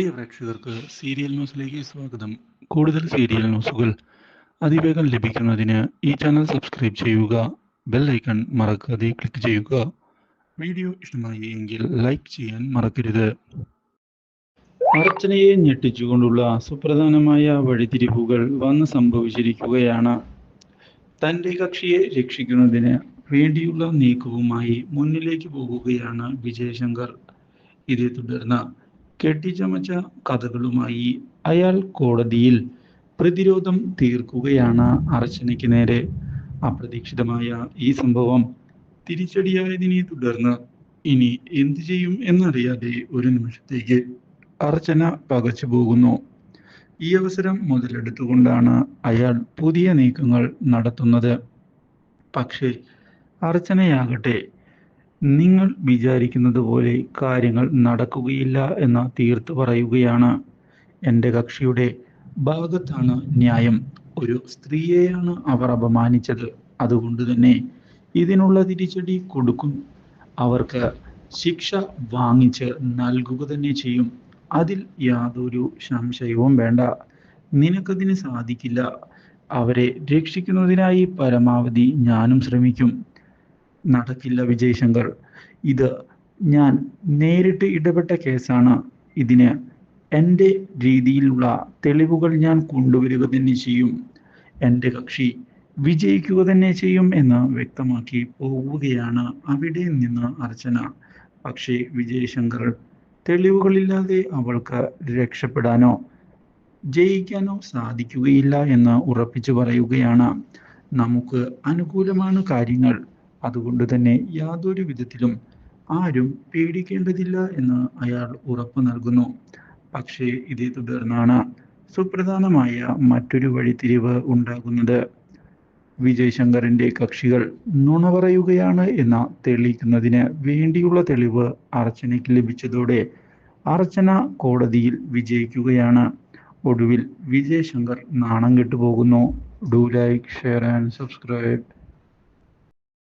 പ്രിയ പ്രേക്ഷകർക്ക് സീരിയൽ ന്യൂസിലേക്ക് സ്വാഗതം. കൂടുതൽ സീരിയൽ ന്യൂസുകൾ അതിവേഗം ലഭിക്കുന്നതിന് ഈ ചാനൽ സബ്സ്ക്രൈബ് ചെയ്യുക ബെൽ ഐക്കൺ മറക്കാതെ ക്ലിക്ക് ചെയ്യുക. വീഡിയോ ഇഷ്ടമായി എങ്കിൽ ലൈക്ക് ചെയ്യാൻ മറക്കരുത്. അർച്ചനയെ ഞെട്ടിച്ചുകൊണ്ടുള്ള സുപ്രധാനമായ വഴിതിരിവുകൾ വന്ന് സംഭവിച്ചിരിക്കുകയാണ്. തന്റെ കക്ഷിയെ രക്ഷിക്കുന്നതിന് വേണ്ടിയുള്ള നീക്കവുമായി മുന്നിലേക്ക് പോകുകയാണ് വിജയശങ്കർ. ഇതേ തുടർന്ന് കെട്ടിച്ചമച്ച കഥകളുമായി അയാൾ കോടതിയിൽ പ്രതിരോധം തീർക്കുകയാണ് അർച്ചനയ്ക്ക് നേരെ. അപ്രതീക്ഷിതമായ ഈ സംഭവം തിരിച്ചടിയായതിനെ തുടർന്ന് ഇനി എന്തു ചെയ്യും എന്നറിയാതെ ഒരു നിമിഷത്തേക്ക് അർച്ചന പകച്ചു പോകുന്നു. ഈ അവസരം മുതലെടുത്തുകൊണ്ടാണ് അയാൾ പുതിയ നീക്കങ്ങൾ നടത്തുന്നത്. പക്ഷേ അർച്ചനയാകട്ടെ നിങ്ങൾ വിചാരിക്കുന്നത് പോലെ കാര്യങ്ങൾ നടക്കുകയില്ല എന്ന് തീർത്തു പറയുകയാണ്. എന്റെ കക്ഷിയുടെ ഭാഗത്താണ് ന്യായം. ഒരു സ്ത്രീയെയാണ് അവർ അപമാനിച്ചത്. അതുകൊണ്ട് തന്നെ ഇതിനുള്ള തിരിച്ചടി കൊടുക്കും. അവർക്ക് ശിക്ഷ വാങ്ങിച്ച് നൽകുക തന്നെ ചെയ്യും. അതിൽ യാതൊരു സംശയവും വേണ്ട. നിനക്കതിന് സാധിക്കില്ല. അവരെ രക്ഷിക്കുന്നതിനായി പരമാവധി ഞാനും ശ്രമിക്കും. നടക്കില്ല വിജയ് ശങ്കർ. ഇത് ഞാൻ നേരിട്ട് ഇടപെട്ട കേസാണ്. ഇതിന് എന്റെ രീതിയിലുള്ള തെളിവുകൾ ഞാൻ കൊണ്ടുവരിക തന്നെ ചെയ്യും. എന്റെ കക്ഷി വിജയിക്കുക തന്നെ ചെയ്യും എന്ന് വ്യക്തമാക്കി പോവുകയാണ് അവിടെ നിന്ന് അർച്ചന. പക്ഷേ വിജയ് ശങ്കർ തെളിവുകളില്ലാതെ അവൾക്ക് രക്ഷപ്പെടാനോ ജയിക്കാനോ സാധിക്കുകയില്ല എന്ന് ഉറപ്പിച്ചു പറയുകയാണ്. നമുക്ക് അനുകൂലമാണ് കാര്യങ്ങൾ. അതുകൊണ്ട് തന്നെ യാതൊരു വിധത്തിലും ആരും പേടിക്കേണ്ടതില്ല എന്ന് അയാൾ ഉറപ്പ് നൽകുന്നു. പക്ഷേ ഇതേ തുടർന്നാണ് സുപ്രധാനമായ മറ്റൊരു വഴിത്തിരിവ് ഉണ്ടാകുന്നത്. വിജയ് ശങ്കറിന്റെ കക്ഷികൾ നുണ പറയുകയാണ് എന്ന തെളിയിക്കുന്നതിന് വേണ്ടിയുള്ള തെളിവ് അർച്ചനയ്ക്ക് ലഭിച്ചതോടെ അർച്ചന കോടതിയിൽ വിജയിക്കുകയാണ്. ഒടുവിൽ വിജയ് ശങ്കർ നാണം കെട്ടുപോകുന്നു. Do like share and subscribe